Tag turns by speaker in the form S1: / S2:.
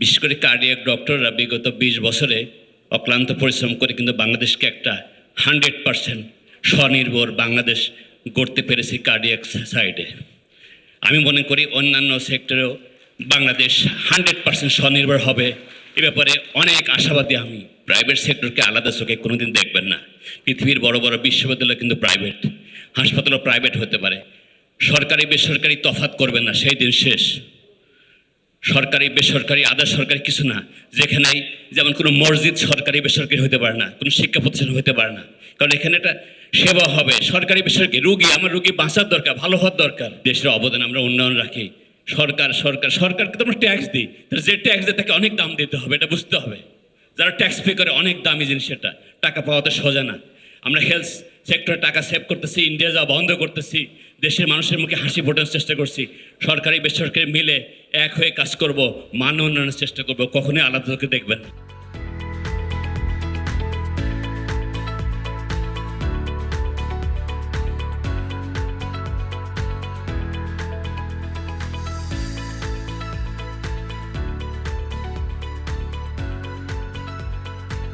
S1: বিশেষ করে কার্ডিয়াক ডক্টররা বিগত বিশ বছরে অক্লান্ত পরিশ্রম করে কিন্তু বাংলাদেশকে একটা হান্ড্রেড পারসেন্ট স্বনির্ভর বাংলাদেশ গড়তে পেরেছি কার্ডিয়াক সাইডে আমি মনে করি অন্যান্য সেক্টরেও বাংলাদেশ হান্ড্রেড পার্সেন্ট স্বনির্ভর হবে। এ ব্যাপারে অনেক আশাবাদী আমি। প্রাইভেট সেক্টরকে আলাদা চোখে কোনোদিন দেখবেন না। পৃথিবীর বড় বড় বিশ্ববিদ্যালয় কিন্তু প্রাইভেট হাসপাতালও প্রাইভেট হতে পারে। সরকারি বেসরকারি তফাত করবেন না, সেই দিন শেষ। সরকারি, বেসরকারি, আধা সরকারি কিছু না। যেখানেই যেমন কোনো মসজিদ সরকারি, বেসরকারি হতে পারে না, কোনো শিক্ষা প্রতিষ্ঠান হতে পারে না। কারণ এখানে একটা সেবা হবে, সরকারি, বেসরকারি। রুগী, আমার রুগী বাঁচার দরকার, ভালো হওয়ার দরকার। দেশের অবদান আমরা উন্নয়ন রাখি। সরকার সরকার, সরকারকে তো আমরা ট্যাক্স দিই। তাহলে যে ট্যাক্স দেয় তাকে অনেক দাম দিতে হবে, এটা বুঝতে হবে। যারা ট্যাক্স পে করে অনেক দামি জিনিস এটা। টাকা পাওয়া তো সোজা না। আমরা হেলথ সেক্টরে টাকা সেভ করতেছি ইন্ডিয়া যাওয়া বন্ধ করতেছি, দেশের মানুষের মুখে হাসি ফোটানোর চেষ্টা করছি সরকারি, বেসরকারি মিলে এক হয়ে কাজ করব, মান উন্নয়নের চেষ্টা করব, কখনোই আলাদা দেখবেন।